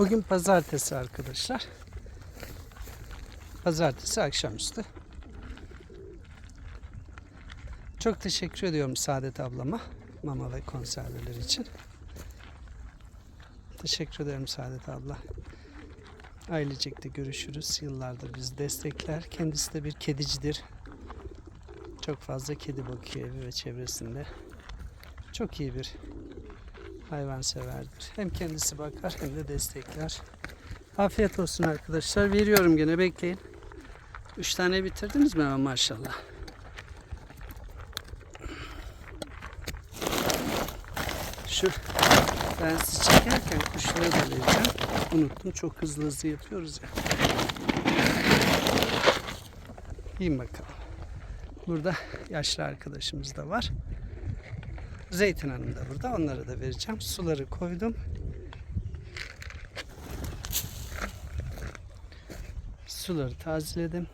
Bugün pazartesi arkadaşlar. Pazartesi akşamüstü. Çok teşekkür ediyorum Saadet ablama mama ve konserveler için. Teşekkür ederim Saadet abla. Ailecek görüşürüz. Yıllardır bizi destekler. Kendisi de bir kedicidir. Çok fazla kedi bakıyor evi ve çevresinde. Çok iyi bir hayvanseverdir. Hem kendisi bakar hem de destekler. Afiyet olsun arkadaşlar. Veriyorum gene bekleyin. Üç tane bitirdiniz mi maşallah. Şu ben sizi çekerken kuşları da vereceğim. Unuttum çok hızlı hızlı yapıyoruz ya. Yiyin bakalım. Burada yaşlı arkadaşımız da var. Zeytin Hanım da burada. Onlara da vereceğim. Suları koydum. Suları tazeledim.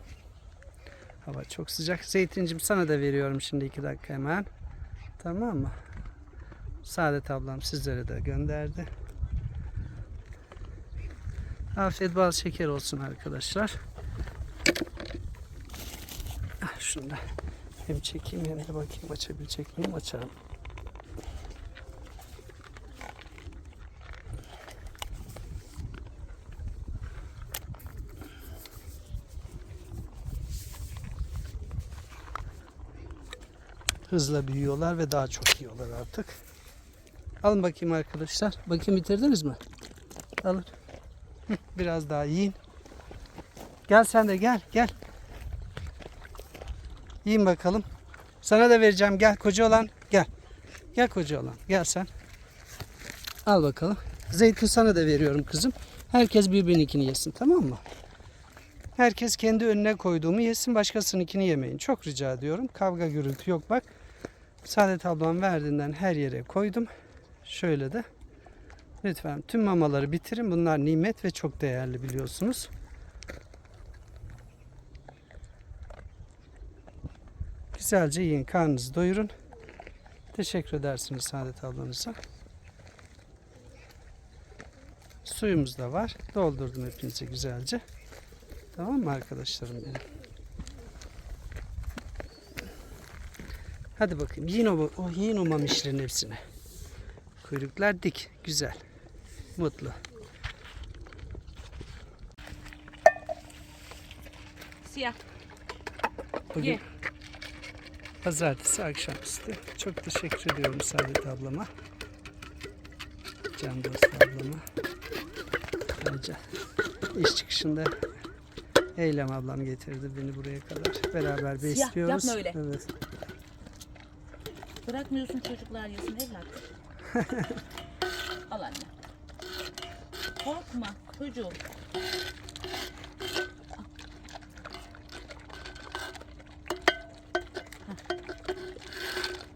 Hava çok sıcak. Zeytincim sana da veriyorum şimdi iki dakika hemen. Tamam mı? Saadet ablam sizlere de gönderdi. Afiyet bal şeker olsun arkadaşlar. Ah, Şunu da hem çekeyim hem de bakayım açabilecek miyim? Açarım. Hızla büyüyorlar ve daha çok yiyorlar artık. Alın bakayım arkadaşlar. Bakayım bitirdiniz mi? Alın. Biraz daha yiyin. Gel sen de gel gel. Yiyin bakalım. Sana da vereceğim. Gel koca olan gel. Gel koca olan. Gel sen. Al bakalım. Zeytin sana da veriyorum kızım. Herkes birbirininkini yesin tamam mı? Herkes kendi önüne koyduğumu yesin. Başkasınınkini yemeyin. Çok rica ediyorum. Kavga gürültü yok bak. Saadet ablam verdiğinden her yere koydum. Şöyle de. Lütfen tüm mamaları bitirin. Bunlar nimet ve çok değerli biliyorsunuz. Güzelce yiyin. Karnınızı doyurun. Teşekkür edersiniz Saadet ablanıza. Suyumuz da var. Doldurdum hepinize güzelce. Tamam mı arkadaşlarım benim? Hadi bakayım. Yiyin o, o yiyin o mamişlerin hepsini. Kuyruklar dik. Güzel. Mutlu. Siyah. Bugün Ye. pazartesi akşamüstü. Çok teşekkür ediyorum Saadet ablama. Can dost ablama. Ayrıca iş çıkışında Eylem ablam getirdi beni buraya kadar. Beraber Siyah, besliyoruz. yapma öyle. Evet. Bırakmıyorsun çocuklar yesin evlat. Al anne. Korkma çocuğum.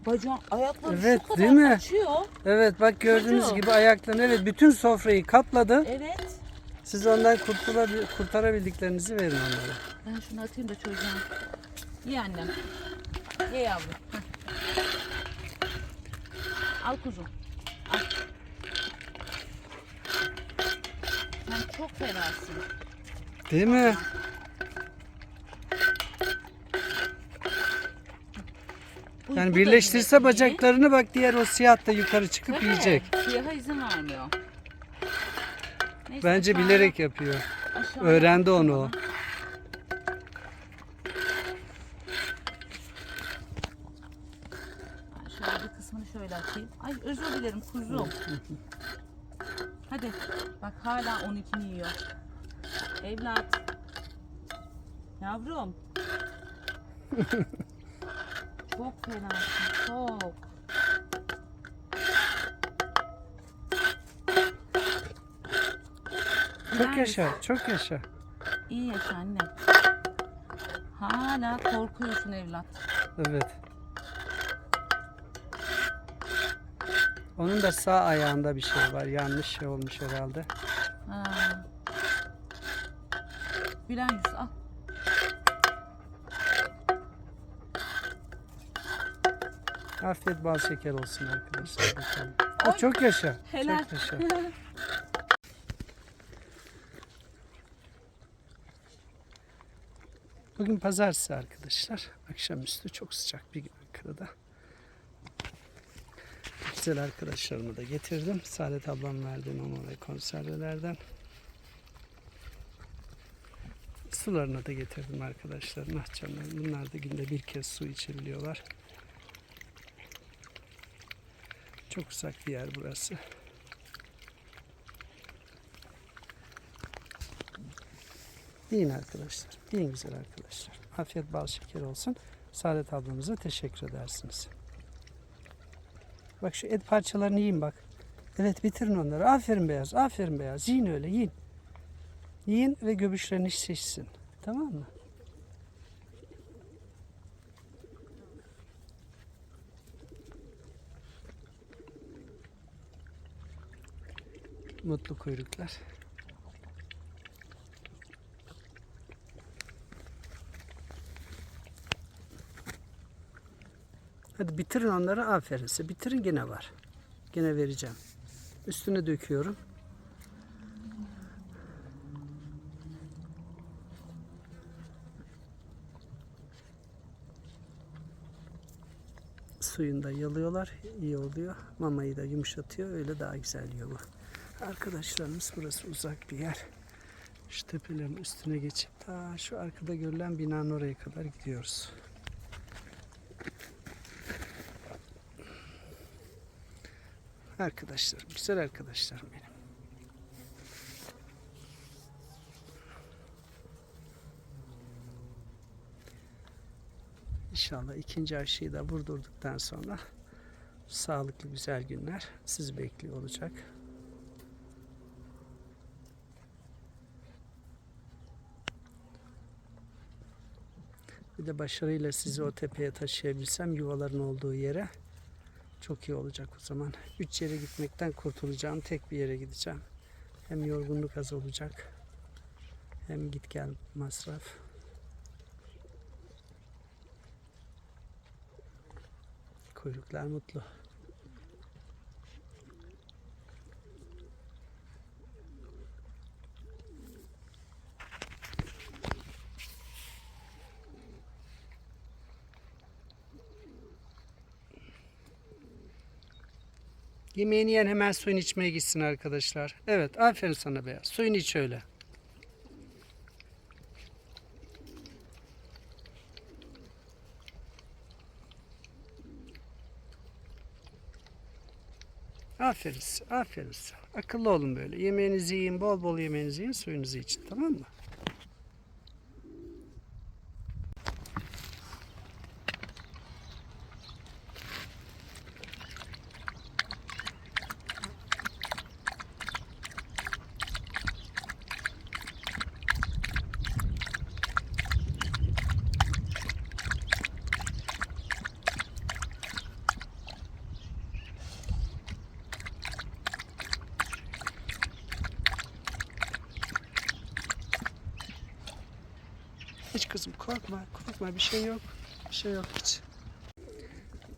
Bacağım ayakları Evet, şu kadar değil mi? açıyor. Evet bak gördüğünüz Çocuğum. gibi ayaklarını evet bütün sofrayı kapladı. Evet. Siz ondan kurtulabil kurtarabildiklerinizi verin onlara. Ben şunu atayım da çocuğum. Ye annem. Ye yavrum. Al kuzum. Al. Sen çok fenasın. Değil mi? Bu- Yani bu da birleştirse iyi. bacaklarını bak diğer o siyah da yukarı çıkıp Tabii, yiyecek. Siyaha izin vermiyor. Neyse, Bence aşağıya- bilerek yapıyor. aşağıya Öğrendi onu o. Şöyle bir kısmını şöyle atayım. Ay özür dilerim kuzum. Hadi bak hala 12'ni yiyor. Evlat. Yavrum. çok fenasın çok. Çok yaşa, çok yaşa. İyi yaşa annem. Hala korkuyorsun evlat. Evet. Onun da sağ ayağında bir şey var. Yanlış şey olmuş herhalde. Ha. Yüz al. Afiyet bal şeker olsun arkadaşlar. Aa, çok yaşa. Helal. Çok yaşa. Bugün pazartesi arkadaşlar. Akşamüstü çok sıcak bir gün Ankara'da. Güzel arkadaşlarımı da getirdim. Saadet ablam verdi mama ve konservelerden. Sularını da getirdim arkadaşlar. Nahçanların. Bunlar da günde bir kez su içebiliyorlar. Çok uzak bir yer burası. Yiyin arkadaşlar. Yiyin güzel arkadaşlar. Afiyet bal şeker olsun. Saadet ablamıza teşekkür edersiniz. Bak şu et parçalarını yiyin bak. Evet bitirin onları. Aferin beyaz. Aferin beyaz. Yiyin öyle yiyin. Yiyin ve göbüşleriniz şişsin. Tamam mı? Mutlu kuyruklar. Hadi bitirin onları aferin size. Bitirin gene var. Gene vereceğim. Üstüne döküyorum. Suyunu da yalıyorlar. iyi oluyor. Mamayı da yumuşatıyor. Öyle daha güzel yiyor bu. Arkadaşlarımız burası uzak bir yer. Şu tepelerin üstüne geçip ta şu arkada görülen binanın oraya kadar gidiyoruz. Arkadaşlarım, güzel arkadaşlarım benim. İnşallah ikinci aşıyı da vurdurduktan sonra sağlıklı güzel günler sizi bekliyor olacak. Bir de başarıyla sizi o tepeye taşıyabilsem yuvaların olduğu yere çok iyi olacak o zaman. Üç yere gitmekten kurtulacağım. Tek bir yere gideceğim. Hem yorgunluk az olacak. Hem git gel masraf. Kuyruklar mutlu. Yemeğini yiyen hemen suyunu içmeye gitsin arkadaşlar. Evet aferin sana beyaz. Suyunu iç öyle. Aferin aferin. Akıllı olun böyle. Yemeğinizi yiyin, bol bol yemeğinizi yiyin, suyunuzu için tamam mı? Kızım korkma, korkma bir şey yok. Bir şey yok hiç.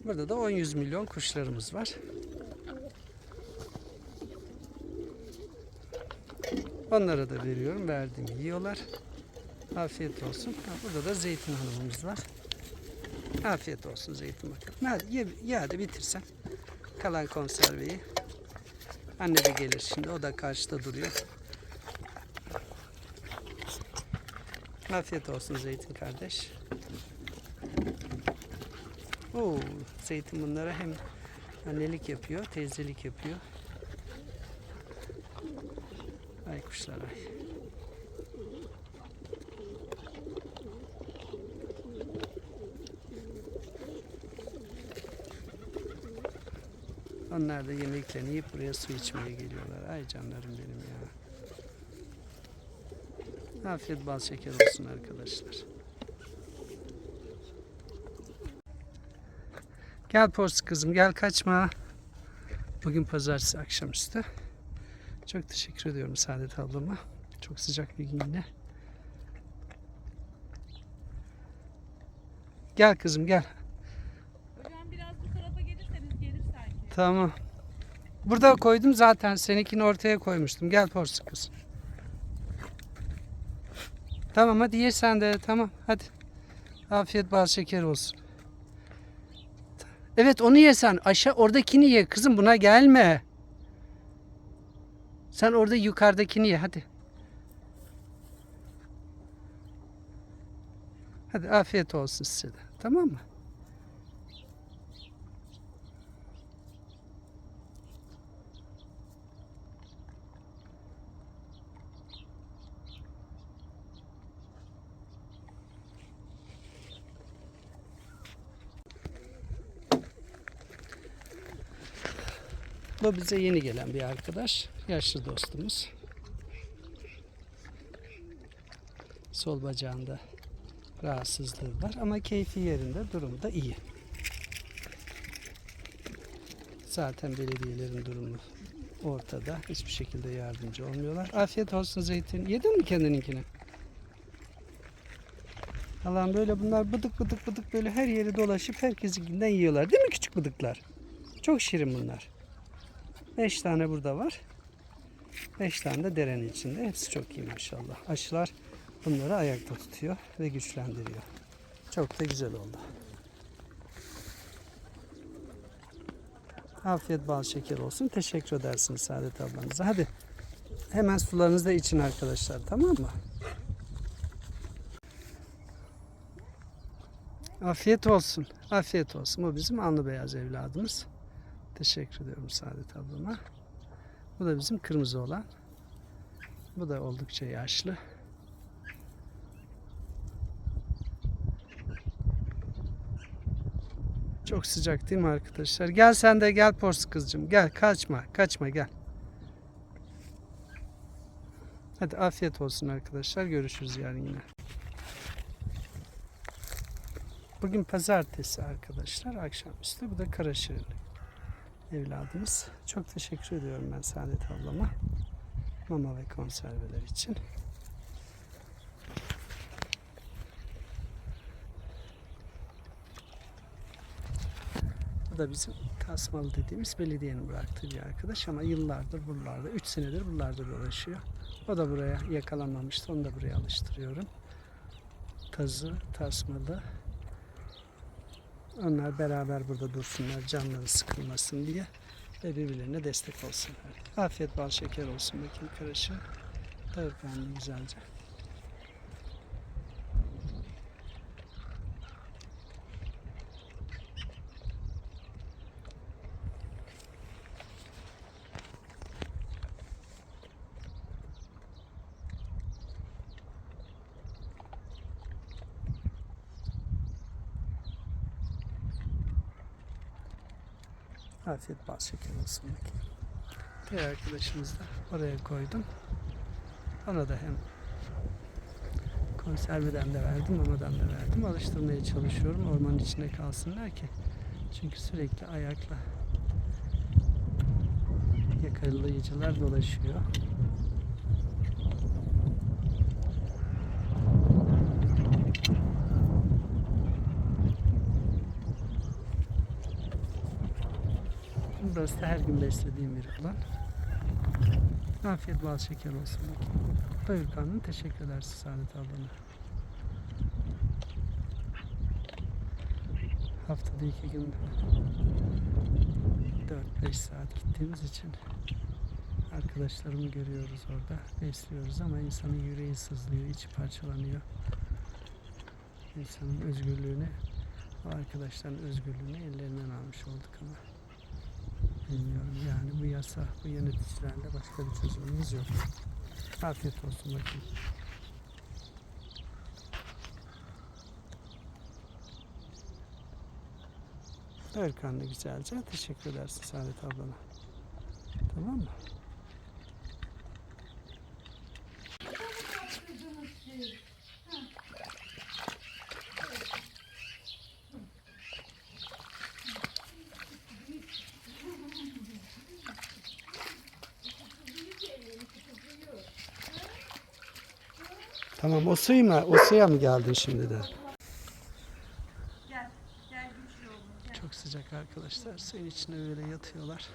Burada da 10-100 milyon kuşlarımız var. Onlara da veriyorum. Verdim yiyorlar. Afiyet olsun. Ha, burada da zeytin hanımımız var. Afiyet olsun zeytin bakalım. Hadi ye, ye hadi bitirsen. Kalan konserveyi. Anne de gelir şimdi. O da karşıda duruyor. Afiyet olsun Zeytin kardeş. Oo, Zeytin bunlara hem annelik yapıyor, teyzelik yapıyor. Ay kuşlar ay. Onlar da yemeklerini yiyip buraya su içmeye geliyorlar. Ay canlarım benim ya. Afiyet bal şeker olsun arkadaşlar. Gel Pors kızım gel kaçma. Bugün pazartesi akşamüstü. Çok teşekkür ediyorum Saadet ablama. Çok sıcak bir gün yine. Gel kızım gel. Hocam biraz bu tarafa gelirseniz gelir sanki. Tamam. Burada koydum zaten. Seninkini ortaya koymuştum. Gel Porsu kız. Tamam hadi ye sen de tamam hadi. Afiyet bal şeker olsun. Evet onu ye sen. Aşağı oradakini ye kızım buna gelme. Sen orada yukarıdakini ye hadi. Hadi afiyet olsun size de. Tamam mı? Bu bize yeni gelen bir arkadaş. Yaşlı dostumuz. Sol bacağında rahatsızlığı var ama keyfi yerinde, durumu da iyi. Zaten belediyelerin durumu ortada. Hiçbir şekilde yardımcı olmuyorlar. Afiyet olsun zeytin. Yedin mi kendininkini? Allah'ım böyle bunlar bıdık bıdık bıdık böyle her yeri dolaşıp herkesinkinden yiyorlar. Değil mi küçük bıdıklar? Çok şirin bunlar. 5 tane burada var. 5 tane de derenin içinde. Hepsi çok iyi maşallah. Aşılar bunları ayakta tutuyor ve güçlendiriyor. Çok da güzel oldu. Afiyet bal şeker olsun. Teşekkür edersiniz Saadet ablanıza. Hadi hemen sularınızı da için arkadaşlar tamam mı? Afiyet olsun. Afiyet olsun. Bu bizim anlı beyaz evladımız. Teşekkür ediyorum Saadet ablama. Bu da bizim kırmızı olan. Bu da oldukça yaşlı. Çok sıcak değil mi arkadaşlar? Gel sen de gel Pors kızcığım. Gel kaçma. Kaçma gel. Hadi afiyet olsun arkadaşlar. Görüşürüz yarın yine. Bugün pazartesi arkadaşlar. Akşamüstü. Bu da kara şirinlik evladımız. Çok teşekkür ediyorum ben Saadet ablama. Mama ve konserveler için. Bu da bizim Tasmalı dediğimiz belediyenin bıraktığı bir arkadaş ama yıllardır buralarda, 3 senedir buralarda dolaşıyor. O da buraya yakalanmamıştı. Onu da buraya alıştırıyorum. Tazı, tasmalı. Onlar beraber burada dursunlar, canları sıkılmasın diye ve birbirlerine destek olsunlar. Afiyet bal şeker olsun bakayım karışı. Dağıt karnını güzelce. Afiyet bal şeker olsun bakayım. Diğer arkadaşımız da oraya koydum. Ona da hem konserveden de verdim, mamadan da verdim. Alıştırmaya çalışıyorum ormanın içinde kalsınlar ki. Çünkü sürekli ayakla yakalayıcılar dolaşıyor. Burası da her gün beslediğim bir alan. Afiyet bal şeker olsun. Doyur karnını teşekkür ederiz Saadet ablana. Haftada iki gün 4-5 saat gittiğimiz için arkadaşlarımı görüyoruz orada. Besliyoruz ama insanın yüreği sızlıyor, içi parçalanıyor. İnsanın özgürlüğünü, o arkadaşların özgürlüğünü ellerinden almış olduk ama bilmiyorum yani bu yasa, bu yöneticilerle başka bir çözümümüz yok. Afiyet olsun bakayım. Doyur karnını güzelce. Teşekkür edersin Saadet ablana. Tamam mı? Tamam o suyu mu? O suya mı geldin şimdi de? Gel. Gel güçlü oğlum. Gel. Çok sıcak arkadaşlar. Suyun içinde böyle yatıyorlar.